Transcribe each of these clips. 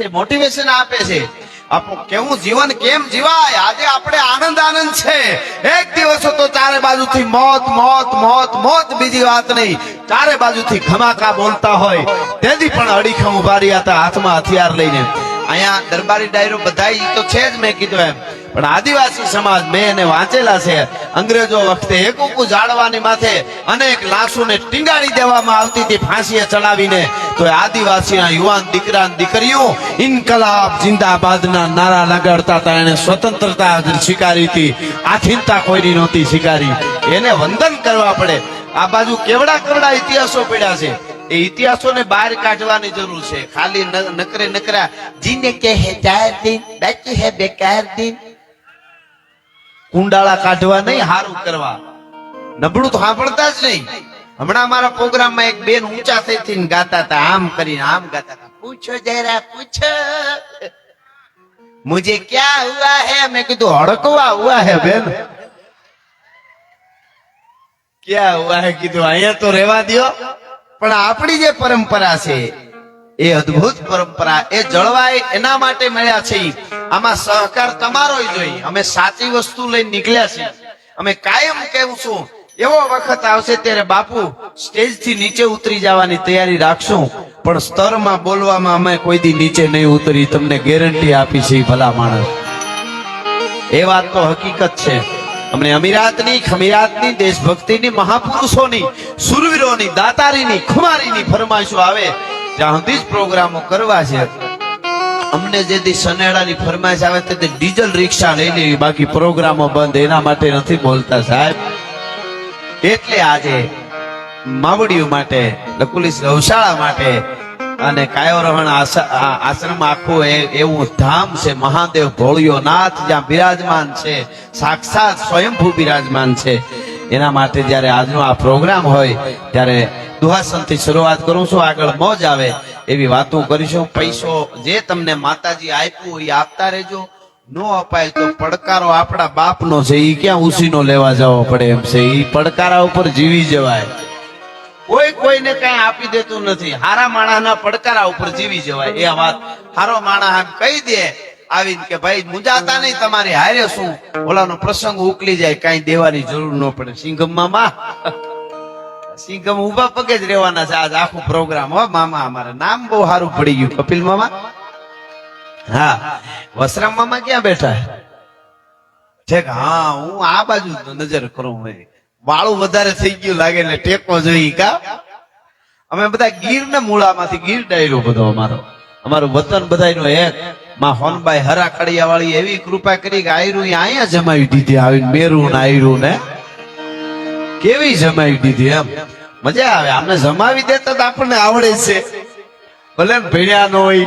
છે મોટિવેશન આપે છે. આપણું કેવું જીવન, કેમ જીવાય? આજે આપણે આનંદ આનંદ છે. એક દિવસ તો ચારે બાજુથી મોત મોત મોત મોત, બીજી વાત નહીં. ચારે બાજુથી ખમાકા બોલતા હોય. તેથી પણ અડીખમ ઊભા રહ્યા હતા, હાથમાં હથિયાર લઈને. અહીંયા દરબારી ડાયરો બધા તો છે જ, મેં કીધું એમ. પણ આદિવાસી સમાજ મેં એને વાંચેલા છે. અંગ્રેજો વખતે એકુકુ જાળવાની માથે અનેક લાશોને ટીંગાડી દેવામાં આવતી હતી, ફાંસીએ ચડાવીને. તો આદિવાસીના યુવાન દીકરા દીકરીઓ ઇન્કલાબ, જિંદાબાદના નારા લગાડતા હતા. એને સ્વતંત્રતા સ્વીકારી હતી. આથીનતા કોઈની નહોતી સ્વીકારી. એને વંદન કરવા પડે. આ બાજુ કેવડા કેવડા ઇતિહાસો પડ્યા છે? એ ઇતિહાસોને બહાર કાઢવાની જરૂર છે. ખાલી નકરે નકરા, જીને કે હે ચાર દિન, બાકી હે બેકાર દિન. કુંડાળા કાઢવા નહીં, હારું કરવા. નબળું તો સાંભળતા જ નહીં. હમણાં મારા પ્રોગ્રામમાં એક બેન ઊંચા થઈને ગાતા હતા, આમ કરીને આમ ગાતા હતા. પૂછો જરા, પૂછો. મુજે ક્યા હુઆ હે? મેં કીધું, હડકવા હુઆ હે બેન. ક્યા હુઆ હે? કીધું, અહીંયા તો રહેવા દો પણ આપણી જે પરંપરા છે, એ અદ્ભુત પરંપરા, એ જળવાય એના માટે મળ્યા છે. આમાં સહકાર તમારો જોઈએ. અમે સાચી વસ્તુ લઈ નીકળ્યા છે અમે કાયમ કહેવું છું એવો વખત આવશે ત્યારે બાપુ સ્ટેજથી નીચે ઉતરી જવાની તૈયારી રાખશું. પણ સ્તરમાં બોલવામાં અમે કોઈ દી નીચે નહીં ઉતરી. તમને ગેરંટી આપી છે ભલા માણસ. એ વાત તો હકીકત છે. અમને અમીરાતની, ખમીરાતની, દેશભક્તિની, મહાપુરુષોની, સુરવીરોની, દાતારીની, ખુમારીની ફરમાઈશો આવે. ત્યાં સુધી જ પ્રોગ્રામો કરવા છે. અમને જે દી સનેડાની ફરમાઈશ આવે તે ડીઝલ રિક્ષા લઈ લેવી. બાકી પ્રોગ્રામો બંધ. એના માટે નથી બોલતા સાહેબ. એટલે આજે માવડીઓ માટે લકુલીસ ગૌશાળા માટે અને કાયોરહણ આશ્રમ આખું એ- એવું ધામ છે, મહાદેવ ભોળિયો નાથ જ્યાં બિરાજમાન છે, સાક્ષાત સ્વયંભૂ બિરાજમાન છે. એના માટે જ્યારે આજનો આ પ્રોગ્રામ હોય, ત્યારે દુહાસનથી શરૂઆત કરું છું, આગળ મોજ આવે એવી વાતો કરીશું. પૈસો જે તમને માતાજી આપ્યું એ આપતા રહેજો. નો અપાય તો પડકારો આપણા બાપનો છે એ ક્યાં ઉસીનો લેવા જવો પડે એમ છે? એ પડકારા ઉપર જીવી જવાય. કોઈ કોઈને કઈ આપી દેતું નથી. હારા માણસના પડકારા ઉપર જીવી જવાય. એ વાત હારો માણસ આમ કહી દે આવીને કે ભાઈ, મુંજાતા નહીં, તમારી હારે શું? ઓલાનો પ્રસંગ ઉકલી જાય, કઈ દેવાની જરૂર ન પડે. સિંઘમ મામા. સિંઘમ ઊભા પગે જ રહેવાના છે. આજ આખો પ્રોગ્રામ હો મામા, અમારે નામ બહુ સારું પડી ગયું. કપિલ મામા? હા. વસરામ મામા ક્યાં બેઠા ઠેક, હા, હું આ બાજુ નજર કરું ભાઈ વાળું વધારે થઈ ગયું લાગે ને ટેકો જોઈ કા? અમે બધા ગીર ને મૂળામાંથી ગીર ડાયરો બધો અમારો. અમારું વતન બધાયનું એક. માં હોનભાઈ હરા કડિયા વાળી એવી કૃપા કરી કે આયરું અહીંયા જમાવી દીધી આવીને મેરું ને આયરું ને. કેવી જમાવી દીધી એમ? મજા આવે. આમને જમાવી દેતા તો આપણને આવડે છે. ભલે ભણ્યા ન હોય.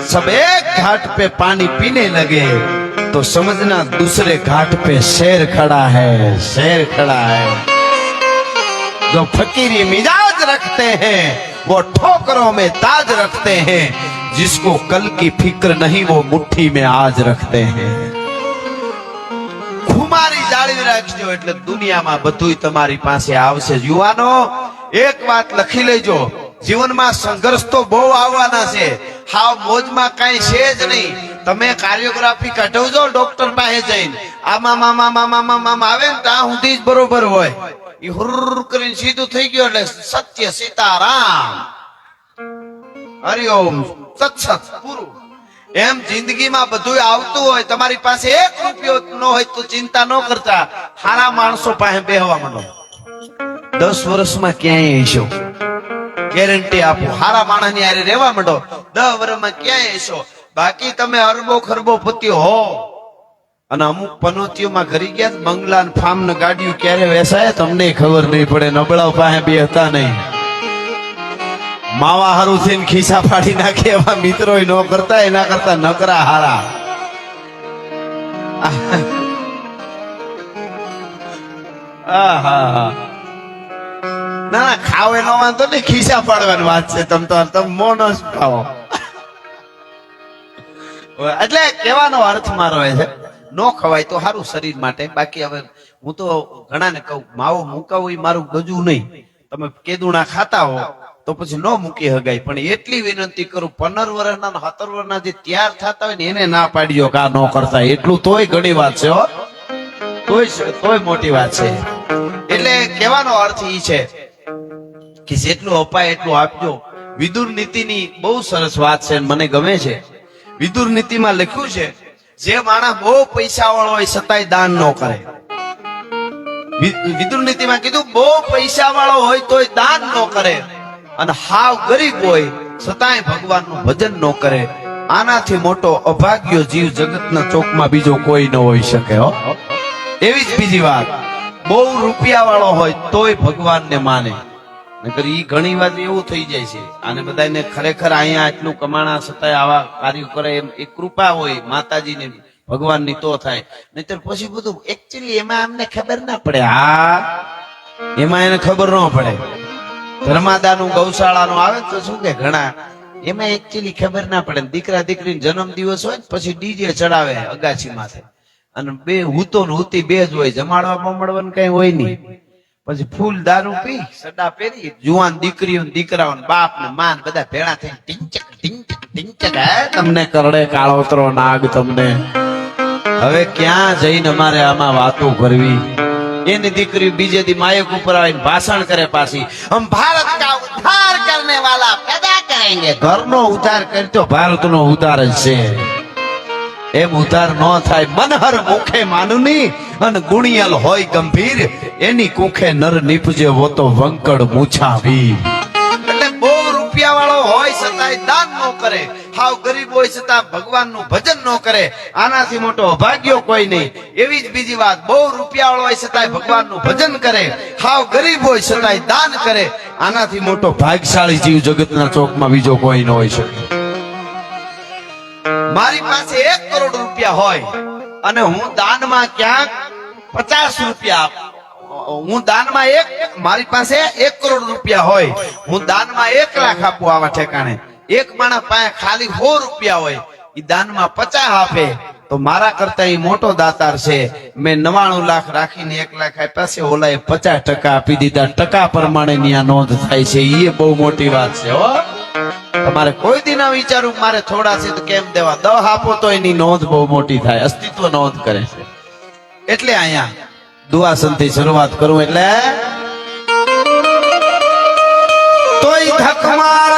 सब एक घाट पे पानी पीने लगे तो समझना दूसरे घाट पे शेर खड़ा है शेर खड़ा है जो फकीरी मिजाज रखते हैं वो ठोकरों में ताज रखते हैं जिसको कल की फिक्र नहीं वो मुट्ठी में आज रखते हैं ખુમારી જાળવી રાખજો એટલે દુનિયામાં બધુંય તમારી પાસે આવશે યુવાનો એક વાત લખી લેજો જીવનમાં સંઘર્ષ તો બહુ આવવાના છે. હાવ મોજમાં કાંઈ છે જ નહીં. તમે કાર્યોગ્રાફી કઢાવજો ડોક્ટર પાસે જઈને. આમાં મામા મામા મામા આવે ને ત્યાં સુધી જ બરોબર હોય. એ હુર કરીને સીધું થઈ ગયું એટલે સત્ય સીતારામ. હરિઓમ સત્સત પૂરું. એમ જિંદગીમાં બધું આવતું હોય, તમારી પાસે એક રૂપિયો ન હોય તો ચિંતા ન કરતા. સારા માણસો પાસે બેહવા માંડો. દસ વર્ષમાં ક્યાંય હશો ગેરંટી આપું. હારા માણસની હારે રહેવા માંડો. દસ વર્ષમાં ક્યાંય હશો? બાકી તમે અરબો ખરબો પતિઓ હો. અને અમુક પનોતીઓમાં ઘરી ગયા બંગલા ફાર્મ ને ગાડીઓ ક્યારે વેસાય? તમને ખબર નહીં પડે. નબળાઓ પાસે બે હતા નહીં. માવા હારું થઈને ખિસ્સા ફાડી નાખે એવા મિત્રો ન કરતા, એના કરતા નકરા હારા. આહા. ના ના, ખાવ એનો વાંધો નહીં, ખિસ્સા પાડવાની વાત છે તમ તો, તમે મોનો ખાઓ એટલે કહેવાનો અર્થ મારો એ છે, નો ખવાય તો સારું શરીર માટે, બાકી હવે હું તો ઘણાને કહું, માવો મુકાવો એ મારું ગજું નહીં. તમે કેદુણા ખાતા હો, તો પછી ન મૂકી હગાય, પણ એટલી વિનંતી કરું, પંદર વર્ષના જે તૈયાર થતા હોય ને એને ના પાડ્યો કા ન કરતા, એટલું તોય ઘણી વાત છે તોય તોય મોટી વાત છે. એટલે કહેવાનો અર્થ એ છે કે જેટલું અપાય એટલું આપજો. વિદુર નીતિની બહુ સરસ વાત છે મને ગમે છે. વિદુર નીતિમાં લખ્યું છે, જે માણસ બહુ પૈસા વાળો હોય છતાંય દાન ન કરે. વિદુર નીતિમાં કીધું, બહુ પૈસા વાળો હોય તોય દાન ન કરે. અને હાવ ગરીબ હોય છતાંય ભગવાનનું ભજન ન કરે. આનાથી મોટો અભાગ્યો જીવ જગતના ચોકમાં બીજો કોઈ ન હોઈ શકે, હો. એવી જ બીજી વાત. બહુ રૂપિયા વાળો હોય તોય ભગવાનને માને. નકર ઈ ઘણી વાર એવું થઈ જાય છે. અને બધાને ખરેખર અહીંયા આટલું કમાણા છતાંય આવા કાર્યો કરે એમ એ કૃપા હોય, માતાજીને ભગવાનની તો થાય. નહીતર પછી બધું એકચ્યુઅલી એમાં અમને ખબર ના પડે. હા, એમાં એને ખબર ન પડે. ધર્માદાનું ગૌશાળાનું આવે તો શું કે ઘણા? એમાં એકચ્યુઅલી ખબર ના પડે. દીકરા દીકરી જન્મ દિવસ હોય પછી ડીજે ચડાવે અગાછી માથે. અને બે હુતો ને હૂતી બે જ હોય. જમાડવા બમાડવાનું કઈ હોય નહીં. પછી ફૂલ દારૂ પી, સડા પહેરી, જુવાન દીકરીઓ દીકરાઓ બાપ ને માન બધા ભેળા થઈ ટીંચક ટીંચક ટીંચક તમને કરડે કાળોતરો નાગ તમને. હવે ક્યાં જઈને અમારે આમાં વાતો કરવી એની દીકરી બીજે દી માયક ઉપર આવીને ભાષણ કરે પાછી. હમ ભારત કા ઉદ્ધાર કરને વાલા પેદા કરેંગે. ઘરનો ઉદ્ધાર કરતો ભારતનો ઉદ્ધાર છે. એમ ઉધાર ન થાય. મનહર મુખે માનુની અને ગુણિયલ હોય ગંભીર. એની કુખે નર નીપજે વો તો વંકડ મૂછાવી. એટલે બહુ રૂપિયા વાળો હોય છતાંય દાન ન કરે. હાવ ગરીબ હોય છતાં ભગવાનનું ભજન ન કરે. આનાથી મોટો અભાગ્યો કોઈ નહીં. એવી જ બીજી વાત. બહુ રૂપિયા વાળો હોય છતાંય ભગવાનનું ભજન કરે. હાવ ગરીબ હોય છતાંય દાન કરે. આનાથી મોટો ભાગશાળી જીવ જગતના ચોકમાં બીજો કોઈ ન હોય શકે. મારી પાસે એક કરોડ રૂપિયા હોય અને હું દાનમાં ક્યાંક પચાસ રૂપિયા આપું. હું દાનમાં એક, મારી પાસે એક કરોડ રૂપિયા હોય. હું દાનમાં એક લાખ આપું આવા ઠેકાણે. એક માણસ પાસે ખાલી સો રૂપિયા હોય. એ દાનમાં પચાસ આપે. તો મારા કરતા એ મોટો દાતાર છે. મેં નવાણું લાખ રાખીને એક લાખ આપ્યા છે. ઓલા પચાસ ટકા આપી દીધા. ટકા પ્રમાણે ની આ નોંધ થાય છે. એ બહુ મોટી વાત છે, હો. તમારે કોઈ દી ના વિચારું મારે થોડા છે તો કેમ દેવા? દહ આપો તો એની નોંધ બહુ મોટી થાય. અસ્તિત્વ નોંધ કરે છે. એટલે અહીંયા દુઆસનથી શરૂઆત કરું. એટલે તોય ધક માર